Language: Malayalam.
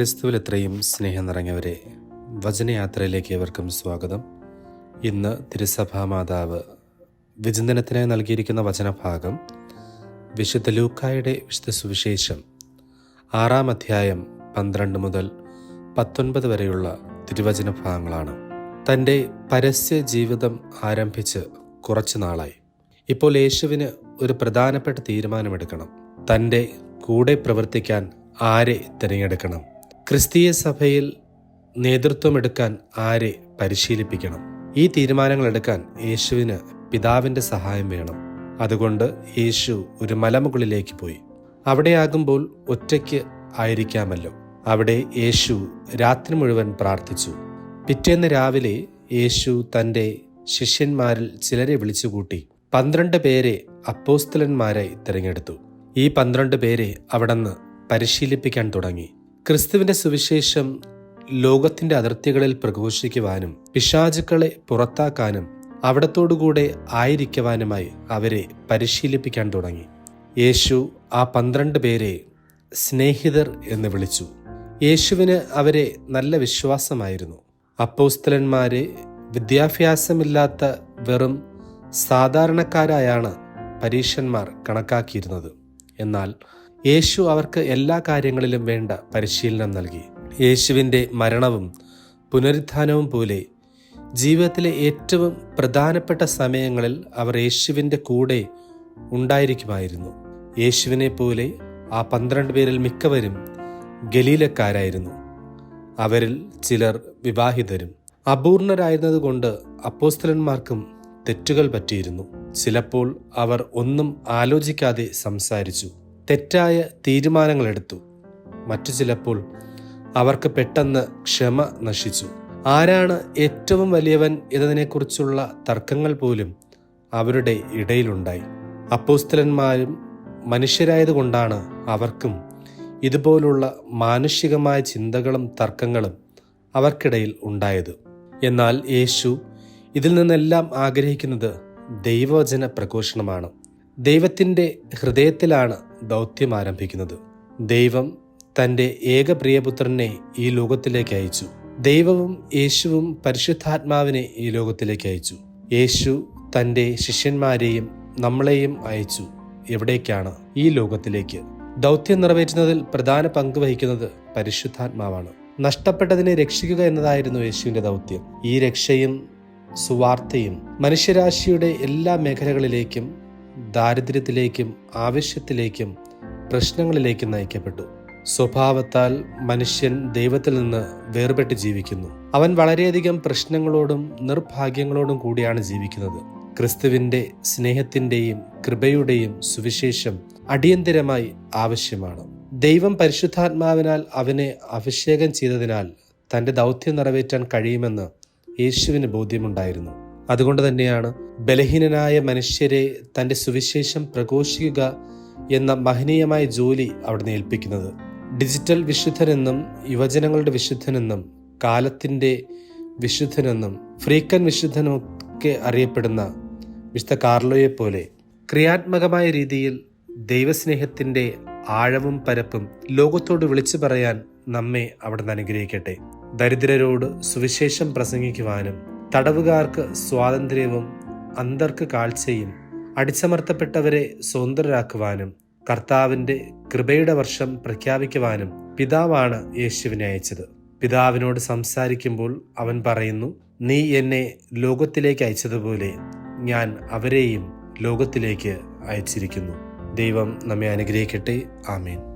ക്രിസ്തുവിൽ എത്രയും സ്നേഹം നിറഞ്ഞവരെ വചനയാത്രയിലേക്ക് ഏവർക്കും സ്വാഗതം. ഇന്ന് തിരുസഭാ മാതാവ് വിചിന്തനത്തിനായി നൽകിയിരിക്കുന്ന വചനഭാഗം വിശുദ്ധ ലൂക്കായുടെ വിശുദ്ധ സുവിശേഷം ആറാം അധ്യായം പന്ത്രണ്ട് മുതൽ പത്തൊൻപത് വരെയുള്ള തിരുവചന ഭാഗങ്ങളാണ്. തന്റെ പരസ്യ ജീവിതം ആരംഭിച്ച് കുറച്ചു നാളായി. ഇപ്പോൾ യേശുവിന് ഒരു പ്രധാനപ്പെട്ട തീരുമാനമെടുക്കണം. തന്റെ കൂടെ പ്രവർത്തിക്കാൻ ആരെ തിരഞ്ഞെടുക്കണം? ക്രിസ്തീയ സഭയിൽ നേതൃത്വമെടുക്കാൻ ആരെ പരിശീലിപ്പിക്കണം? ഈ തീരുമാനങ്ങൾ എടുക്കാൻ യേശുവിന് പിതാവിന്റെ സഹായം വേണം. അതുകൊണ്ട് യേശു ഒരു മലമുകളിലേക്ക് പോയി. അവിടെയാകുമ്പോൾ ഒറ്റയ്ക്ക് ആയിരിക്കാമല്ലോ. അവിടെ യേശു രാത്രി മുഴുവൻ പ്രാർത്ഥിച്ചു. പിറ്റേന്ന് രാവിലെ യേശു തന്റെ ശിഷ്യന്മാരിൽ ചിലരെ വിളിച്ചുകൂട്ടി പന്ത്രണ്ട് പേരെ അപ്പോസ്തലന്മാരായി തിരഞ്ഞെടുത്തു. ഈ പന്ത്രണ്ട് പേരെ അവിടുന്ന് പരിശീലിപ്പിക്കാൻ തുടങ്ങി. ക്രിസ്തുവിന്റെ സുവിശേഷം ലോകത്തിന്റെ അതിർത്തികളിൽ പ്രഘോഷിക്കുവാനും പിശാചുക്കളെ പുറത്താക്കാനും അവിടത്തോടുകൂടെ ആയിരിക്കുവാനുമായി അവരെ പരിശീലിപ്പിക്കാൻ തുടങ്ങി. യേശു ആ പന്ത്രണ്ട് പേരെ സ്നേഹിതർ എന്ന് വിളിച്ചു. യേശുവിന് അവരെ നല്ല വിശ്വാസമായിരുന്നു. അപ്പോസ്തലന്മാരെ വിദ്യാഭ്യാസമില്ലാത്ത വെറും സാധാരണക്കാരായാണ് പരീക്ഷന്മാർ കണക്കാക്കിയിരുന്നത്. എന്നാൽ യേശു അവർക്ക് എല്ലാ കാര്യങ്ങളിലും വേണ്ട പരിശീലനം നൽകി. യേശുവിന്റെ മരണവും പുനരുത്ഥാനവും പോലെ ജീവിതത്തിലെ ഏറ്റവും പ്രധാനപ്പെട്ട സമയങ്ങളിൽ അവർ യേശുവിന്റെ കൂടെ ഉണ്ടായിരിക്കുമായിരുന്നു. യേശുവിനെ പോലെ ആ പന്ത്രണ്ട് പേരിൽ മിക്കവരും ഗലീലക്കാരായിരുന്നു. അവരിൽ ചിലർ വിവാഹിതരും. അപൂർണരായിരുന്നതുകൊണ്ട് അപ്പോസ്തലന്മാർക്കും തെറ്റുകൾ പറ്റിയിരുന്നു. ചിലപ്പോൾ അവർ ഒന്നും ആലോചിക്കാതെ സംസാരിച്ചു. തെറ്റായ തീരുമാനങ്ങളെടുത്തു. മറ്റു ചിലപ്പോൾ അവർക്ക് പെട്ടെന്ന് ക്ഷമ നശിച്ചു. ആരാണ് ഏറ്റവും വലിയവൻ എന്നതിനെക്കുറിച്ചുള്ള തർക്കങ്ങൾ പോലും അവരുടെ ഇടയിലുണ്ടായി. അപ്പോസ്തലന്മാരും മനുഷ്യരായതുകൊണ്ടാണ് അവർക്കും ഇതുപോലുള്ള മാനുഷികമായ ചിന്തകളും തർക്കങ്ങളും അവർക്കിടയിൽ ഉണ്ടായത്. എന്നാൽ യേശു ഇതിൽ നിന്നെല്ലാം ആഗ്രഹിക്കുന്നത് ദൈവവചന പ്രഘോഷണമാണ്. ദൈവത്തിന്റെ ഹൃദയത്തിലാണ് ദൗത്യം ആരംഭിക്കുന്നത്. ദൈവം തന്റെ ഏക പ്രിയപുത്രനെ ഈ ലോകത്തിലേക്ക് അയച്ചു. ദൈവവും യേശുവും പരിശുദ്ധാത്മാവിനെ ഈ ലോകത്തിലേക്ക് അയച്ചു. യേശു തന്റെ ശിഷ്യന്മാരെയും നമ്മളെയും അയച്ചു. എവിടേക്കാണ് ഈ ലോകത്തിലേക്ക്? ദൗത്യം നിറവേറ്റുന്നതിൽ പ്രധാന പങ്ക് വഹിക്കുന്നത് പരിശുദ്ധാത്മാവാണ്. നഷ്ടപ്പെട്ടതിനെ രക്ഷിക്കുക എന്നതായിരുന്നു യേശുവിന്റെ ദൗത്യം. ഈ രക്ഷയും സുവാർത്തയും മനുഷ്യരാശിയുടെ എല്ലാ മേഖലകളിലേക്കും ദാരിദ്ര്യത്തിലേക്കും ആവശ്യത്തിലേക്കും പ്രശ്നങ്ങളിലേക്കും നയിക്കപ്പെട്ടു. സ്വഭാവത്താൽ മനുഷ്യൻ ദൈവത്തിൽ നിന്ന് വേർപെട്ട് ജീവിക്കുന്നു. അവൻ വളരെയധികം പ്രശ്നങ്ങളോടും നിർഭാഗ്യങ്ങളോടും കൂടിയാണ് ജീവിക്കുന്നത്. ക്രിസ്തുവിന്റെ സ്നേഹത്തിന്റെയും കൃപയുടെയും സുവിശേഷം അടിയന്തിരമായി ആവശ്യമാണ്. ദൈവം പരിശുദ്ധാത്മാവിനാൽ അവനെ അഭിഷേകം ചെയ്തതിനാൽ തന്റെ ദൗത്യം നിറവേറ്റാൻ കഴിയുമെന്ന് യേശുവിന് ബോധ്യമുണ്ടായിരുന്നു. അതുകൊണ്ട് തന്നെയാണ് ബലഹീനനായ മനുഷ്യരെ തന്റെ സുവിശേഷം പ്രഘോഷിക്കുക എന്ന മഹനീയമായ ജോലി അവിടുന്ന് ഏൽപ്പിക്കുന്നത്. ഡിജിറ്റൽ വിശുദ്ധനെന്നും യുവജനങ്ങളുടെ വിശുദ്ധനെന്നും കാലത്തിന്റെ വിശുദ്ധനെന്നും ഫ്രീക്കൻ വിശുദ്ധനൊക്കെ അറിയപ്പെടുന്ന വിശുദ്ധ കാർലോയെ പോലെ ക്രിയാത്മകമായ രീതിയിൽ ദൈവസ്നേഹത്തിന്റെ ആഴവും പരപ്പും ലോകത്തോട് വിളിച്ചു പറയാൻ നമ്മെ അവിടുന്ന് അനുഗ്രഹിക്കട്ടെ. ദരിദ്രരോട് സുവിശേഷം പ്രസംഗിക്കുവാനും തടവുകാർക്ക് സ്വാതന്ത്ര്യവും അന്തർക്ക് കാഴ്ചയും അടിച്ചമർത്തപ്പെട്ടവരെ സ്വതന്ത്രരാക്കുവാനും കർത്താവിന്റെ കൃപയുടെ വർഷം പ്രഖ്യാപിക്കുവാനും പിതാവാണ് യേശുവിനെ അയച്ചത്. പിതാവിനോട് സംസാരിക്കുമ്പോൾ അവൻ പറയുന്നു നീ എന്നെ ലോകത്തിലേക്ക് അയച്ചതുപോലെ ഞാൻ അവരെയും ലോകത്തിലേക്ക് അയച്ചിരിക്കുന്നു. ദൈവം നമ്മെ അനുഗ്രഹിക്കട്ടെ. ആമേൻ.